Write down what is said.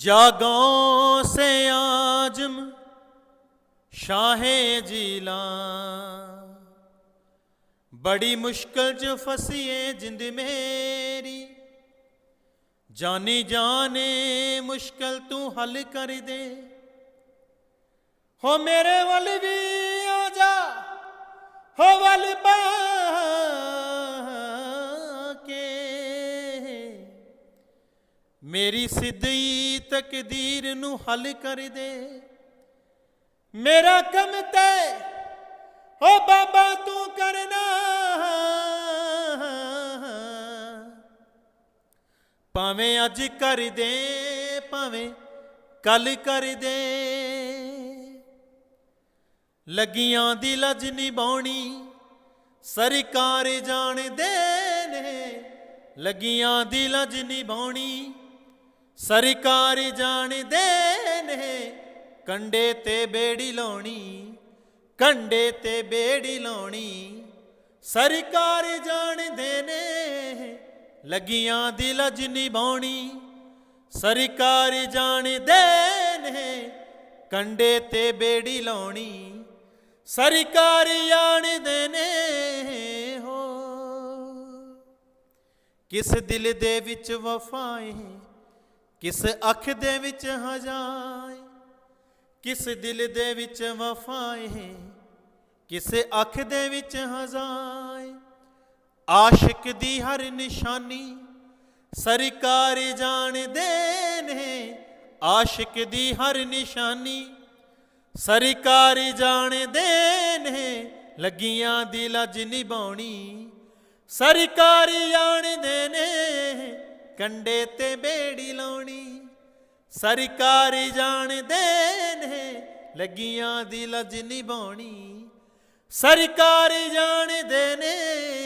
जागों से आजम शाहे जिला बड़ी मुश्किल च फसी है जिंद मेरी जानी जाने मुश्किल तू हल कर दे हो मेरे वल भी आ जा हो वल पा ਮੇਰੀ ਸਿੱਧੀ ਤਕਦੀਰ ਨੂੰ ਹੱਲ ਕਰ ਦੇ। ਮੇਰਾ ਕੰਮ ਤੇ ਓ ਬਾਬਾ ਤੂੰ ਕਰਨਾ। ਭਾਵੇਂ ਅੱਜ ਕਰ ਦੇ, ਭਾਵੇਂ ਕੱਲ ਕਰ ਦੇ। ਲੱਗੀਆਂ ਦੀ ਲਜ ਨਿਭਾਉਣੀ ਸਰਕਾਰ ਜਾਣਦੇ ਨੇ। ਲੱਗੀਆਂ ਦੀ ਲਜ ਨਿਭਾਉਣੀ ਸਰਕਾਰ ਜਾਣਦੇ ਨੇ, ਕੰਡੇ ਤੇ ਬੇੜੀ ਲਾਉਣੀ, ਕੰਡੇ ਤੇ ਬੇੜੀ ਲਾਉਣੀ। ਸਰਕਾਰ ਜਾਣਦੇ ਨੇ, ਲੱਗੀਆਂ ਦੀ ਲਜ ਨਿਭਾਉਣੀ। ਸਰਕਾਰ ਜਾਣਦੇ ਨੇ, ਕੰਡੇ ਤੇ ਬੇੜੀ ਲਾਉਣੀ। ਸਰਕਾਰ ਜਾਣਦੇ ਨੇ, ਹੋ। ਕਿਸ ਦਿਲ ਦੇ ਵਿੱਚ ਵਫਾਏ ਕਿਸ ਅੱਖ ਦੇ ਵਿੱਚ ਹਜਾਏ ਕਿਸ ਦਿਲ ਦੇ ਵਿੱਚ ਵਫਾਏ ਕਿਸੇ ਅੱਖ ਦੇ ਵਿੱਚ ਹਜ਼ਾਏ ਆਸ਼ਿਕ ਦੀ ਹਰ ਨਿਸ਼ਾਨੀ ਸਰਕਾਰ ਜਾਣਦੇ ਨੇ, ਆਸ਼ਿਕ ਦੀ ਹਰ ਨਿਸ਼ਾਨੀ ਸਰਕਾਰ ਜਾਣਦੇ ਨੇ, ਲੱਗੀਆਂ ਦਿਲ ਲਜ ਨਿਭਾਉਣੀ ਸਰਕਾਰ ਜਾਣਦੇ ਨੇ। ਕੰਡੇ ਤੇ ਬੇੜੀ ਲਾਉਣੀ ਸਰਕਾਰੀ ਜਾਣਦੇ ਨੇ ਲੱਗੀਆਂ ਦੀ ਲਜ ਨਿਭਾਉਣੀ ਸਰਕਾਰੀ ਜਾਣਦੇ ਨੇ